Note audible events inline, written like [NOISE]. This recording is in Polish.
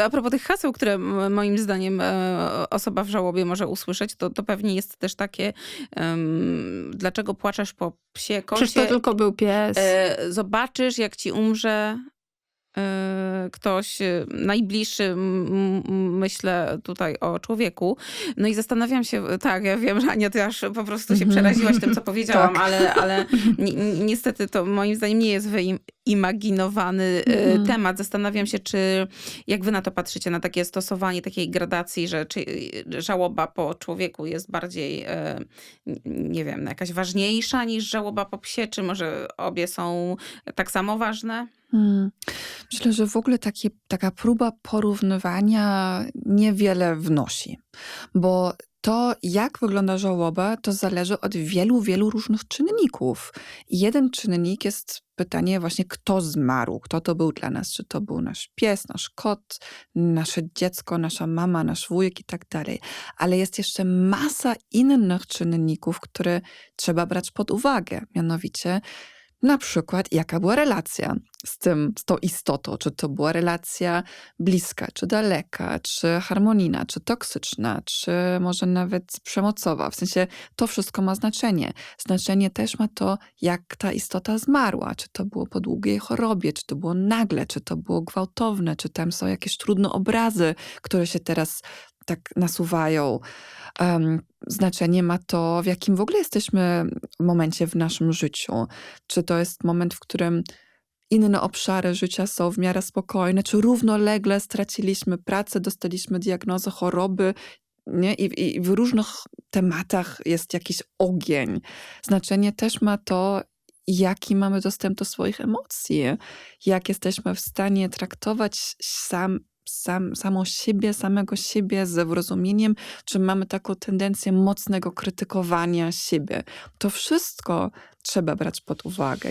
to a propos tych haseł, które moim zdaniem e, osoba w żałobie może usłyszeć, to, to pewnie jest też takie, em, dlaczego płaczesz po psie Przecież to kocie, tylko był pies. e, zobaczysz jak ci umrze ktoś e, najbliższy, myślę tutaj o człowieku. No i zastanawiam się, tak, ja wiem, że Ania, ty aż po prostu się Mhm. przeraziłaś tym, co [LAUGHS] powiedziałam, Tak. ale, ale [LAUGHS] ni- ni- niestety to moim zdaniem nie jest wyimaginowany e, Mhm. temat. Zastanawiam się, czy jak wy na to patrzycie, na takie stosowanie takiej gradacji, że czy żałoba po człowieku jest bardziej, nie wiem, jakaś ważniejsza niż żałoba po psie, czy może obie są tak samo ważne? Hmm. Myślę, że w ogóle taka próba porównywania niewiele wnosi, bo to, jak wygląda żałoba, to zależy od wielu, wielu różnych czynników. Jeden czynnik jest pytanie właśnie, kto zmarł, kto to był dla nas, czy to był nasz pies, nasz kot, nasze dziecko, nasza mama, nasz wujek i tak dalej. Ale jest jeszcze masa innych czynników, które trzeba brać pod uwagę, mianowicie na przykład, jaka była relacja z tym, z tą istotą? Czy to była relacja bliska, czy daleka, czy harmonijna, czy toksyczna, czy może nawet przemocowa? W sensie to wszystko ma znaczenie. Znaczenie też ma to, jak ta istota zmarła. Czy to było po długiej chorobie, czy to było nagle, czy to było gwałtowne, czy tam są jakieś trudne obrazy, które się teraz tak nasuwają. Um, znaczenie ma to, w jakim w ogóle jesteśmy momencie w naszym życiu. Czy to jest moment, w którym inne obszary życia są w miarę spokojne, czy równolegle straciliśmy pracę, dostaliśmy diagnozę choroby, nie? I, I w różnych tematach jest jakiś ogień. Znaczenie też ma to, jaki mamy dostęp do swoich emocji, jak jesteśmy w stanie traktować sam, sam, samą siebie, samego siebie z wyrozumieniem, czy mamy taką tendencję mocnego krytykowania siebie. To wszystko trzeba brać pod uwagę.